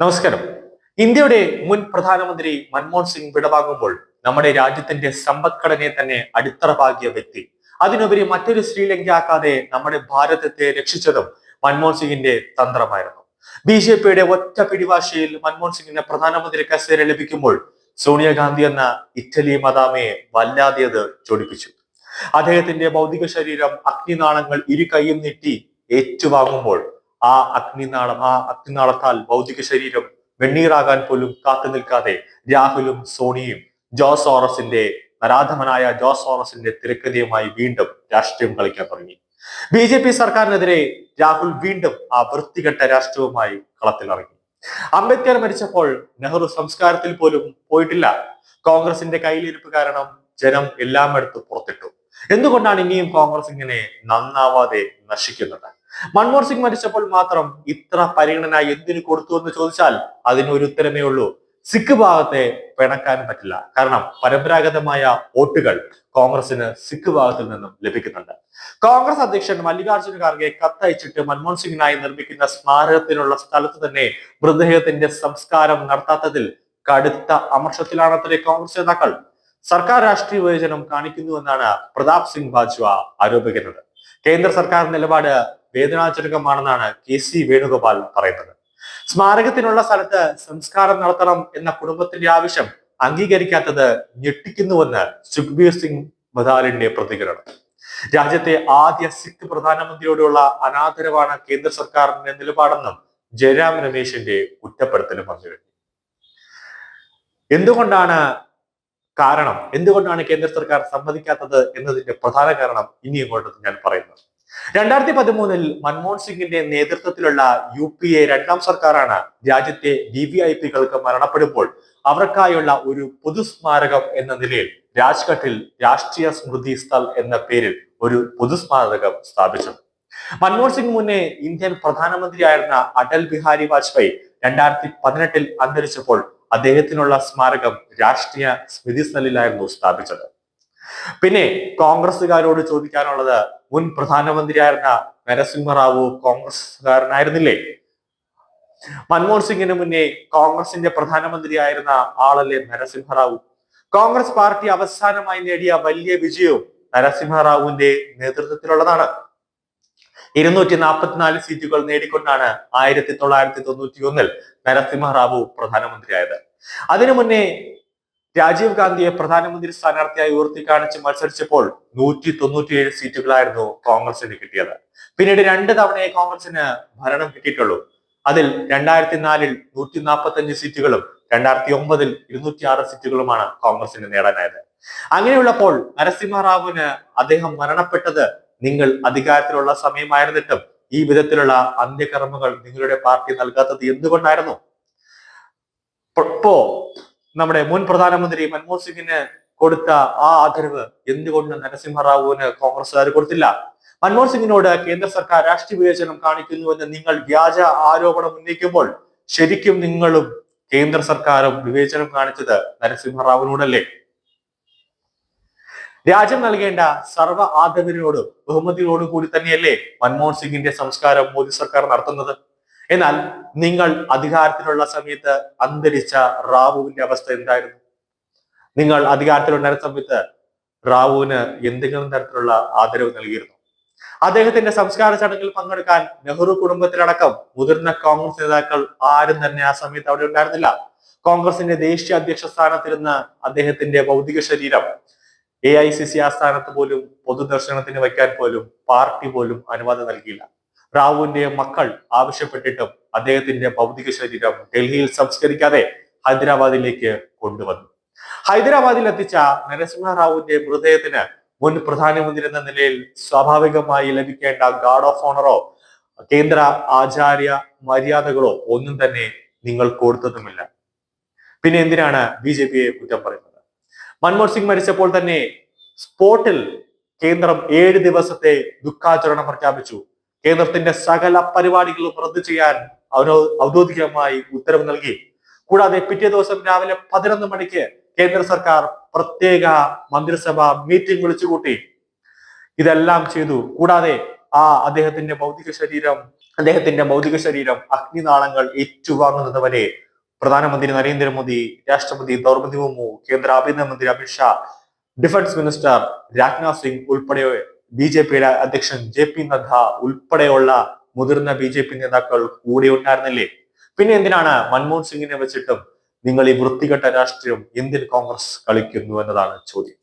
നമസ്കാരം. ഇന്ത്യയുടെ മുൻ പ്രധാനമന്ത്രി മൻമോഹൻ സിംഗ് വിടവാങ്ങുമ്പോൾ നമ്മുടെ രാജ്യത്തിന്റെ സമ്പദ്ഘടനയെ തന്നെ അടിത്തറ പാകിയ വ്യക്തി. അതിനുപരി മറ്റൊരു ശ്രീലങ്ക ആക്കാതെ നമ്മുടെ ഭാരതത്തെ രക്ഷിച്ചതും മൻമോഹൻ സിംഗിന്റെ തന്ത്രമായിരുന്നു. ബി ജെ പിയുടെ ഒറ്റ പിടിവാശിയിൽ മൻമോഹൻ സിംഗിന് പ്രധാനമന്ത്രി കസേര ലഭിക്കുമ്പോൾ സോണിയാഗാന്ധി എന്ന ഇറ്റലി മദാമയെ വല്ലാതെ അത് ചൊടിപ്പിച്ചു. അദ്ദേഹത്തിന്റെ ഭൗതിക ശരീരം അഗ്നിനാളങ്ങൾ ഇരു കൈയും നീട്ടി ഏറ്റുവാങ്ങുമ്പോൾ ആ അഗ്നിനാളം ആ അഗ്നിനാളത്താൽ ഭൗതിക ശരീരം വെണ്ണീറാകാൻ പോലും കാത്തു നിൽക്കാതെ രാഹുലും സോണിയും ജോസോറസിന്റെ നരാധമനായ ജോസോറസിന്റെ തിരക്കഥയുമായി വീണ്ടും രാഷ്ട്രീയം കളിക്കാൻ തുടങ്ങി. ബി ജെ പി സർക്കാരിനെതിരെ രാഹുൽ വീണ്ടും ആ വൃത്തികെട്ട രാഷ്ട്രീയവുമായി കളത്തിലിറങ്ങി. അംബേദ്കർ മരിച്ചപ്പോൾ നെഹ്റു സംസ്കാരത്തിൽ പോലും പോയിട്ടില്ല. കോൺഗ്രസിന്റെ കയ്യിലിരിപ്പ് കാരണം ജനം എല്ലാം എടുത്ത് പുറത്തിട്ടു. എന്തുകൊണ്ടാണ് ഇനിയും കോൺഗ്രസ് ഇങ്ങനെ നന്നാവാതെ നശിക്കുന്നത്? മൻമോഹൻ സിംഗ് മരിച്ചപ്പോൾ മാത്രം ഇത്ര പരിഗണന എന്തിനു കൊടുത്തു എന്ന് ചോദിച്ചാൽ അതിനൊരു ഉത്തരമേ ഉള്ളൂ. സിഖ് ഭാഗത്തെ പിണക്കാൻ പറ്റില്ല. കാരണം പരമ്പരാഗതമായ വോട്ടുകൾ കോൺഗ്രസിന് സിഖ് ഭാഗത്തിൽ നിന്നും ലഭിക്കുന്നുണ്ട്. കോൺഗ്രസ് അധ്യക്ഷൻ മല്ലികാർജുന ഖാർഗെ കത്തയച്ചിട്ട് മൻമോഹൻ സിംഗിനായി നിർമ്മിക്കുന്ന സ്മാരകത്തിനുള്ള സ്ഥലത്ത് തന്നെ മൃതദേഹത്തിന്റെ സംസ്കാരം നടത്താത്തതിൽ കടുത്ത അമർഷത്തിലാണത്രേ കോൺഗ്രസ് നേതാക്കൾ. സർക്കാർ രാഷ്ട്രീയ വിവേചനം കാണിക്കുന്നുവെന്നാണ് പ്രതാപ് സിംഗ് ബാജ്വ ആരോപിക്കുന്നത്. കേന്ദ്ര സർക്കാർ നിലപാട് വേദനാജനകമാണെന്നാണ് കെ സി വേണുഗോപാൽ പറയുന്നത്. സ്മാരകത്തിനുള്ള സ്ഥലത്ത് സംസ്കാരം നടത്തണം എന്ന കുടുംബത്തിന്റെ ആവശ്യം അംഗീകരിക്കാത്തത് ഞെട്ടിക്കുന്നുവെന്ന് സുഖ്ബീർ സിംഗ് ബദാലിന്റെ പ്രതികരണം. രാജ്യത്തെ ആദ്യ സിഖ് പ്രധാനമന്ത്രിയോടുള്ള അനാദരവാണ് കേന്ദ്ര സർക്കാരിന്റെ നിലപാടെന്നും ജയരാം രമേശിന്റെ കുറ്റപ്പെടുത്തലും പറഞ്ഞു എന്തുകൊണ്ടാണ് കാരണം? എന്തുകൊണ്ടാണ് കേന്ദ്ര സർക്കാർ സമ്മതിക്കാത്തത് എന്നതിന്റെ പ്രധാന കാരണം ഇനി ഇങ്ങോട്ട് ഞാൻ പറയുന്നത് രണ്ടായിരത്തി പതിമൂന്നിൽ മൻമോഹൻ സിംഗിന്റെ നേതൃത്വത്തിലുള്ള യു പി എ രണ്ടാം സർക്കാരാണ് രാജ്യത്തെ ഡി വി ഐ പികൾക്ക് മരണപ്പെടുമ്പോൾ അവർക്കായുള്ള ഒരു പൊതുസ്മാരകം എന്ന നിലയിൽ രാജ്ഘട്ടിൽ രാഷ്ട്രീയ സ്മൃതി സ്ഥൽ എന്ന പേരിൽ ഒരു പൊതുസ്മാരകം സ്ഥാപിച്ചു. മൻമോഹൻ സിംഗ് മുന്നേ ഇന്ത്യൻ പ്രധാനമന്ത്രിയായിരുന്ന അടൽ ബിഹാരി വാജ്പേയി രണ്ടായിരത്തി പതിനെട്ടിൽ അന്തരിച്ചപ്പോൾ അദ്ദേഹത്തിനുള്ള സ്മാരകം രാഷ്ട്രീയ സ്മൃതി സ്ഥലിലായിരുന്നു സ്ഥാപിച്ചത്. പിന്നെ കോൺഗ്രസ്സുകാരോട് ചോദിക്കാനുള്ളത് മുൻ പ്രധാനമന്ത്രിയായിരുന്ന നരസിംഹറാവു കോൺഗ്രസ്സുകാരനായിരുന്നില്ലേ? മൻമോഹൻ സിംഗിന് മുന്നേ കോൺഗ്രസിന്റെ പ്രധാനമന്ത്രിയായിരുന്ന ആളല്ലേ നരസിംഹറാവു? കോൺഗ്രസ് പാർട്ടി അവസാനമായി നേടിയ വലിയ വിജയവും നരസിംഹറാവുവിന്റെ നേതൃത്വത്തിലുള്ളതാണ്. ഇരുന്നൂറ്റി നാൽപ്പത്തിനാല് സീറ്റുകൾ നേടിക്കൊണ്ടാണ് ആയിരത്തി തൊള്ളായിരത്തി തൊണ്ണൂറ്റി ഒന്നിൽ നരസിംഹറാവു പ്രധാനമന്ത്രിയായത്. അതിനു മുന്നേ രാജീവ് ഗാന്ധിയെ പ്രധാനമന്ത്രി സ്ഥാനാർത്ഥിയായി ഉയർത്തി കാണിച്ച് മത്സരിച്ചപ്പോൾ നൂറ്റി തൊണ്ണൂറ്റിയേഴ് സീറ്റുകളായിരുന്നു കോൺഗ്രസിന് കിട്ടിയത്. പിന്നീട് രണ്ട് തവണയെ കോൺഗ്രസിന് ഭരണം കിട്ടിയിട്ടുള്ളൂ. അതിൽ രണ്ടായിരത്തി നാലിൽ നൂറ്റി നാൽപ്പത്തി അഞ്ച് സീറ്റുകളും രണ്ടായിരത്തി ഒമ്പതിൽ ഇരുന്നൂറ്റി ആറ് സീറ്റുകളുമാണ് കോൺഗ്രസിന് നേടാനായത്. അങ്ങനെയുള്ളപ്പോൾ നരസിംഹറാവുവിന് അദ്ദേഹം മരണപ്പെട്ടത് നിങ്ങൾ അധികാരത്തിലുള്ള സമയമായിരുന്നിട്ടും ഈ വിധത്തിലുള്ള അന്ത്യകർമ്മങ്ങൾ നിങ്ങളുടെ പാർട്ടി നൽകാത്തത് എന്തുകൊണ്ടായിരുന്നു? ഇപ്പോ നമ്മുടെ മുൻ പ്രധാനമന്ത്രി മൻമോഹൻ സിംഗിന് കൊടുത്ത ആ ആദരവ് എന്തുകൊണ്ട് നരസിംഹറാവുവിന് കോൺഗ്രസ്സുകാർ കൊടുത്തില്ല? മൻമോഹൻ സിംഗിനോട് കേന്ദ്ര സർക്കാർ രാഷ്ട്രീയ വിവേചനം കാണിക്കുന്നുവെന്ന് നിങ്ങൾ വ്യാജ ആരോപണം ഉന്നയിക്കുമ്പോൾ ശരിക്കും നിങ്ങളും കേന്ദ്ര സർക്കാരും വിവേചനം കാണിച്ചത് നരസിംഹറാവുവിനോടല്ലേ രാജ്യം നൽകേണ്ട സർവ ആദരവിനോടും ബഹുമതിയോടും കൂടി തന്നെയല്ലേ മൻമോഹൻ സിംഗിന്റെ സംസ്കാരം മോദി സർക്കാർ നടത്തുന്നത്? എന്നാൽ നിങ്ങൾ അധികാരത്തിലുള്ള സമയത്ത് അന്തരിച്ച റാവുവിന്റെ അവസ്ഥ എന്തായിരുന്നു? നിങ്ങൾ അധികാരത്തിലുണ്ടായിരുന്ന സമയത്ത് റാവുവിന് എന്തെങ്കിലും തരത്തിലുള്ള ആദരവ് നൽകിയിരുന്നു? അദ്ദേഹത്തിന്റെ സംസ്കാര ചടങ്ങിൽ പങ്കെടുക്കാൻ നെഹ്റു കുടുംബത്തിലടക്കം മുതിർന്ന കോൺഗ്രസ് നേതാക്കൾ ആരും തന്നെ ആ സമയത്ത് അവിടെ ഉണ്ടായിരുന്നില്ല. കോൺഗ്രസിന്റെ ദേശീയ അധ്യക്ഷ സ്ഥാനത്തിരുന്ന അദ്ദേഹത്തിന്റെ ഭൗതിക ശരീരം എ ഐ സി സി ആസ്ഥാനത്ത് പോലും പൊതുദർശനത്തിന് വയ്ക്കാൻ പോലും പാർട്ടി പോലും അനുവാദം നൽകിയില്ല. റാവുവിന്റെ മക്കൾ ആവശ്യപ്പെട്ടിട്ടും അദ്ദേഹത്തിന്റെ ഭൗതിക ശരീരം ഡൽഹിയിൽ സംസ്കരിക്കാതെ ഹൈദരാബാദിലേക്ക് കൊണ്ടുവന്നു. ഹൈദരാബാദിൽ എത്തിച്ച നരസിംഹറാവുവിന്റെ മൃതദേഹത്തിന് മുൻ പ്രധാനമന്ത്രി എന്ന നിലയിൽ സ്വാഭാവികമായി ലഭിക്കേണ്ട ഗാർഡ് ഓഫ് ഓണറോ കേന്ദ്ര ആചാര്യ മര്യാദകളോ ഒന്നും തന്നെ നിങ്ങൾ കൊടുത്തതുമില്ല. പിന്നെ എന്തിനാണ് ബി ജെ പിയെ കുറ്റം പറയുന്നത്? മൻമോഹൻ സിംഗ് മരിച്ചപ്പോൾ തന്നെ സ്പോട്ടിൽ കേന്ദ്രം ഏഴ് ദിവസത്തെ ദുഃഖാചരണം പ്രഖ്യാപിച്ചു. കേന്ദ്രത്തിന്റെ സകല പരിപാടികളും റദ്ദു ചെയ്യാൻ അവനോ ഔദ്യോഗികമായി ഉത്തരവ് നൽകി. കൂടാതെ പിറ്റേ ദിവസം രാവിലെ പതിനൊന്ന് മണിക്ക് കേന്ദ്ര സർക്കാർ പ്രത്യേക മന്ത്രിസഭ മീറ്റിംഗ് വിളിച്ചുകൂട്ടി. ഇതെല്ലാം ചെയ്തു. കൂടാതെ ആ അദ്ദേഹത്തിന്റെ ഭൗതിക ശരീരം അദ്ദേഹത്തിന്റെ ഭൗതിക ശരീരം അഗ്നിനാളങ്ങൾ ഏറ്റുവാങ്ങുന്നത് വരെ പ്രധാനമന്ത്രി നരേന്ദ്രമോദി രാഷ്ട്രപതി ദ്രൗപദി മുർമു കേന്ദ്ര ആഭ്യന്തരമന്ത്രി അമിത്ഷാ ഡിഫൻസ് മിനിസ്റ്റർ രാജ്നാഥ് സിംഗ് ഉൾപ്പെടെ ബി ജെ പിയുടെ അധ്യക്ഷൻ ജെ പി നദ്ദ ഉൾപ്പെടെയുള്ള മുതിർന്ന ബി ജെ പി നേതാക്കൾ കൂടെ ഉണ്ടായിരുന്നില്ലേ? പിന്നെ എന്തിനാണ് മൻമോഹൻ സിംഗിനെ വെച്ചിട്ടും നിങ്ങൾ ഈ വൃത്തികെട്ട രാഷ്ട്രീയം ഇന്ത്യൻ കോൺഗ്രസ് കളിക്കുന്നു എന്നതാണ് ചോദ്യം.